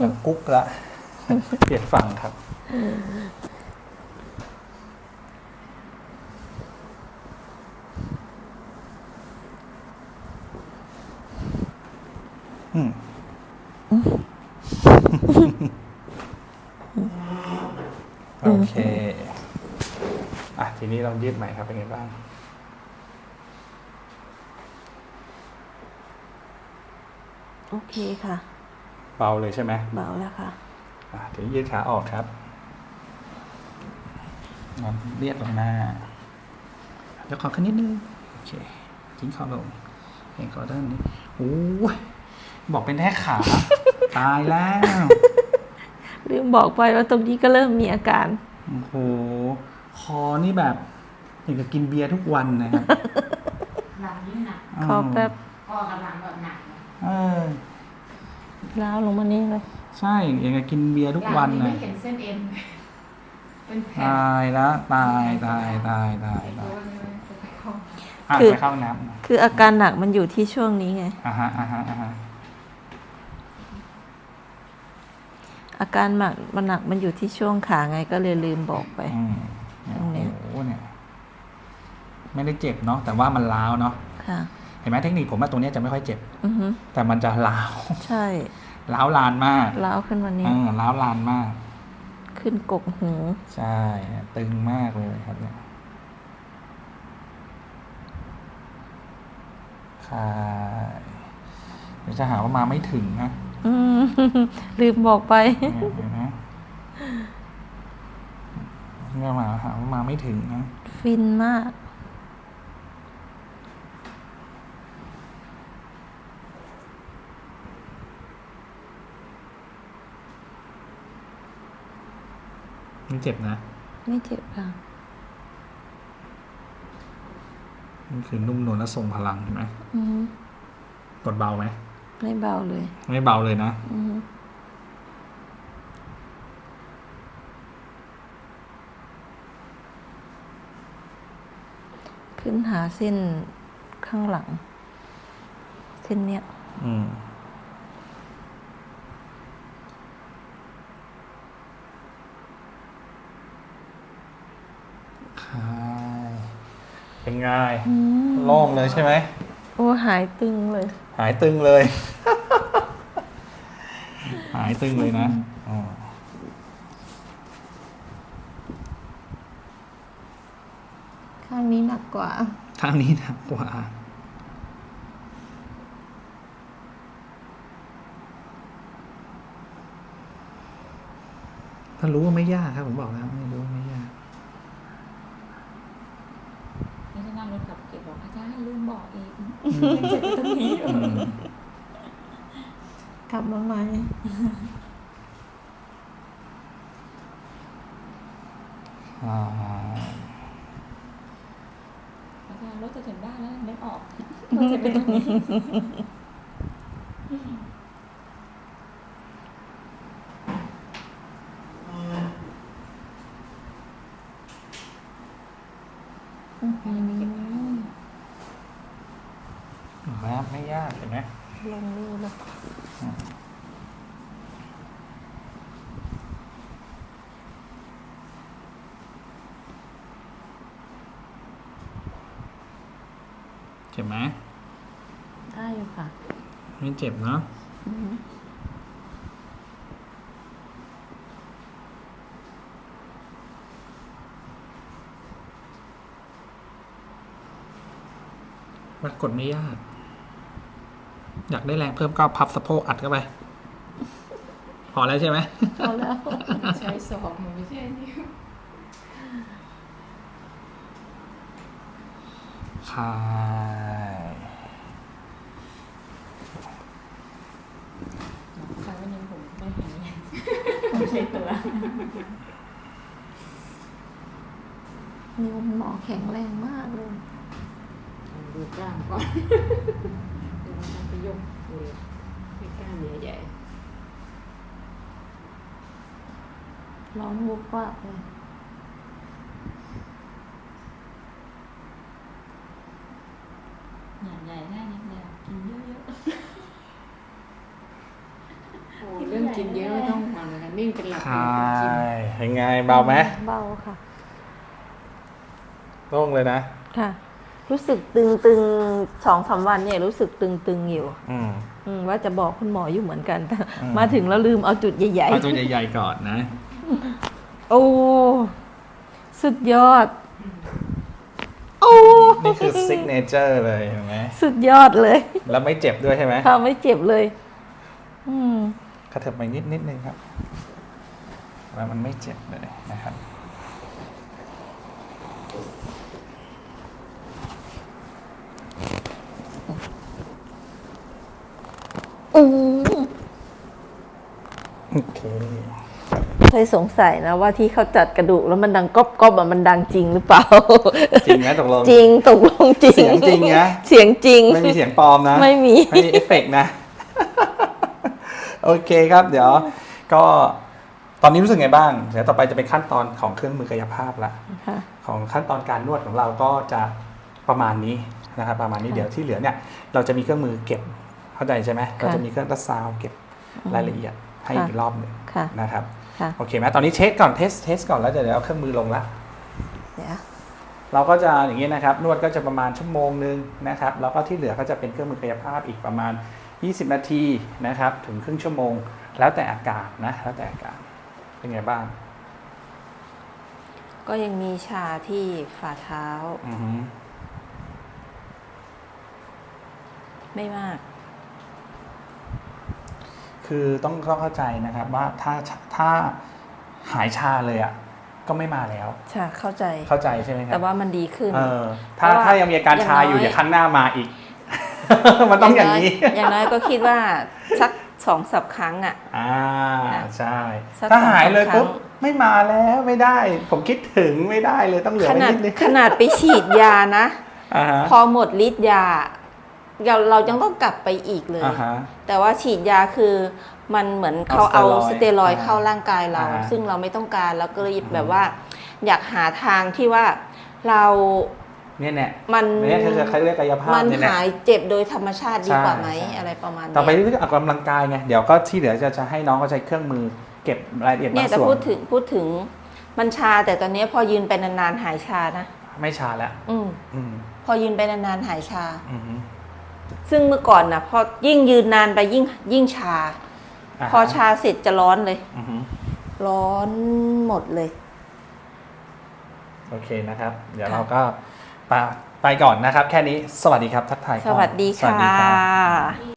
ดังกุ๊กละเปลี่ยนฝั่งครับอืมโอเค อะ ทีนี้เรายืดใหม่ครับ เป็นไงบ้าง โอเคค่ะ เบาเลยใช่ไหมเบาแล้วค่ะอะทีนี้ยืดขาออกครับนอนเรียดลงหน้ายกคอขึ้นนิดนึงโอเคทิ้งคอลงเห็นคอด้านนี้โอ้ยบอกเป็นแค่ขา ตายแล้วลืมบอกไปว่าตรงนี้ก็เริ่มมีอาการโอ้โหคอนี่แบบอย่างกับกินเบียร์ทุกวันนะครับหลังยิ่งหนักคอแป๊บ คอกำลังแบบหนักเลยเออ ล้าวลงมานี่เลย ใช่อย่างกับกินเบียร์ทุกวันหลันะงไม่เห็นเส้นเอ็นเป็นแผลตายแล้วตายตายตายตายตายโอ้ยไม่เป็นไรคออะคือ ไปเข้าห้องน้ำนะคืออาการหนักมันอยู่ที่ช่วงนี้ไง อ่าฮะอ่าฮะอ่าฮะอาการหนักมันหนักมันอยู่ที่ช่วงขาไงก็เลยลืมบอกไป อืมเนี่ยตรงเนี้ยโอ้โหเนี่ย ไม่ได้เจ็บเนาะแต่ว่ามันล้าวเนาะค่ะ เห็นไหมเทคนิคผมว่าตรงเนี้ยจะไม่ค่อยเจ็บ อือฮึแต่มันจะล้าว ใช่ ล้าวลานมากล้าวขึ้นมานี่เออล้าวลานมาก ขึ้นกกหู ใช่ตึงมากเลยครับเนี่ยค่ะเดี๋ยวจะหาว่ามาไม่ถึงนะอืมลืมบอกไปเนี่ยเห็นไหมเนี่ยมาหาว่ามาไม่ถึงนะ ฟินมาก มันเจ็บนะ ไม่เจ็บค่ะ มันคือนุ่มนวลและทรงพลังเห็นไหมอือฮึกดเบาไหม ไม่เบาเลย ไม่เบาเลยนะ อือฮึขึ้นหาเส้นข้างหลัง เส้นเนี้ย อืมคลาย เป็นไงอืมโล่งเลยใช่ไหม โอ้หายตึงเลย หายตึงเลย หายตึงเลยนะอ๋อข้างนี้หนักกว่าข้างนี้หนักกว่า ถ้ารู้ว่าไม่ยากครับผมบอกแล้วไม่รู้ว่าไม่ยาก นี่จะนั่งรถกลับเก็บบอกอาจารย์ลืมบอกอีกยังเจ็บอยู่ตรงนี้อยู่อืมกลับมาใหม่อ่าอาจารย์รถจะถึงบ้านแล้วนึกออกว่าเจ็บอยู่ตรงนี้ครับไม่ยากเห็นไหม ลงรูเลยเจ็บไหมได้อยู่ค่ะ ไม่เจ็บเนาะอือฮึวัดกดไม่ยาก อยากได้แรงเพิ่มก็พับสะโพกอัดเข้าไป พอแล้วใช่ไหมพอแล้วใช้ศอกหนูไม่ใช่นิ้วคลายครั้งนี้ผมไม่หายผมใช้ตัวนิ้วหมอแข็งแรงมากเลยดูกล้ามก่อนเดี๋ ยวเราจะไปยกเวทให้กล้ามเนื้อใหญ่ร้อนวุบว่าบเลยหนาใหญ่ได้นิดเดียวกินเยอะๆโอ้เรื่องกินเยอะไม่ต้องนอนเลยนิ่งเป็นหลับใช่กินยังไงเบาไหมเบาค่ะ โล่งเลยนะ ค่ะ รู้สึกตึงตึงสองสามวันเนี่ยรู้สึกตึงตึงอยู่อืมอืมว่าจะบอกคุณหมออยู่เหมือนกันแต่อืมมาถึงแล้วลืมเอาจุดใหญ่เอาตัวใหญ่ๆก่อนนะๆโอ้สุดยอด โอ้นี่คือซิกเนเจอร์เลยเห็นไหมสุดยอดเลย แล้วไม่เจ็บด้วยใช่ไหมค่ะไม่เจ็บเลย อืมกระเถิบไปนิดนิดนึงครับแล้วมันไม่เจ็บเลยนะครับ อืม โอเคเคยสงสัยนะว่าที่เขาจัดกระดูกแล้วมันดังก๊อบก๊อบอะมันดังจริงหรือเปล่า จริงไหมตกลง จริงตกลงจริง เสียงจริงนะ เสียงจริง ไม่มีเสียงปลอมนะ ไม่มี ไม่มีเอฟเฟกต์นะ โอเคครับเดี๋ยว ก็ตอนนี้รู้สึกไงบ้าง เดี๋ยวต่อไปจะเป็นขั้นตอนของเครื่องมือกายภาพละค่ะของขั้นตอนการนวดของเราก็จะประมาณนี้นะครับประมาณนี้ค่ะเดี๋ยวที่เหลือเนี่ย เราจะมีเครื่องมือเก็บ เข้าใจใช่ไหมค่ะเราจะมีเครื่องตัดซาวด์เก็บรายละเอียดให้ค่ะอีกรอบหนึ่งค่ะนะครับค่ะโอเคไหมตอนนี้เช็คก่อนเทสเทสก่อนแล้วเดี๋ยวเอาเครื่องมือลงละเดี๋ยวเราก็จะอย่างนี้นะครับ นวดก็จะประมาณชั่วโมงหนึ่งนะครับแล้วก็ที่เหลือก็จะเป็นเครื่องมือกายภาพอีกประมาณ 20 นาทีนะครับถึงครึ่งชั่วโมง แล้วแต่อาการนะแล้วแต่อาการเป็นไงบ้าง ก็ยังมีชาที่ฝ่าเท้าอือฮึไม่มาก คือต้องต้องเข้าใจนะครับว่าถ้าถ้าหายชาเลยอะก็ไม่มาแล้วชาเข้าใจเข้าใจใช่ไหมครัแต่ว่ามันดีขึ้นเออถ้าเพราะว่าถ้ายังมีอาการชาอยู่อย่างน้อยเดี๋ยวครั้งหน้ามาอีก มันต้องอย่างนี้น้อย่างน้อยก็คิดว่าสักสองสัปครั้งอะอ่าใช่สักถ้าหายเลยสองสามครั้งปุ๊บไม่มาแล้วไม่ได้ ผมคิดถึงไม่ได้เลยต้องเหลือขไว้นาดนิดนึงขนาดไปฉีดยานะอ่าฮะพอหมดฤทธิ์ยา เราเรายังต้องกลับไปอีกเลย อ่าฮะ แต่ว่าฉีดยาคือมันเหมือนเขาเอาเอาสสเตีเตียยรรออยยด์ด์เข้าร่างกายเรา อ่าฮะซึ่งเราไม่ต้องการเราก็เลยแบบว่า อยากหาทางที่ว่าเราเนี่ยเนี่ยมันเนี่ยคือเขาเรียกกายภาพมันเนี่ยแหละหายเจ็บโดยธรรมชาติดีกว่าใช่ไหมใช่ อะไรประมาณต่อไปเนี้ยเรื่องออกกำลังกายไงเดี๋ยวก็ที่เหลือจะจะให้น้องเขาใช้เครื่องมือเก็บรายละเอียดเนี่บายงแต่ส่วพูนดถึงพูดถึงมันชาแต่ตอนนี้พอยืนไปนานๆหายชานะไม่ชาแล้วอืม อืมพอยืนไปนานๆหายชา อืม ซึ่งเมื่อก่อนนะพอยิ่งยืนนานไปยิ่งยิ่งชาาพอชาเสร็จจะร้อนเลย อือฮึร้อนหมดเลย โอเคนะครับ เดี๋ยวค่ะ เราก็ไปไปก่อนนะครับ แค่นี้สวัสดีครับทักทายสวัสดีสวัสดีค่ะรับนี่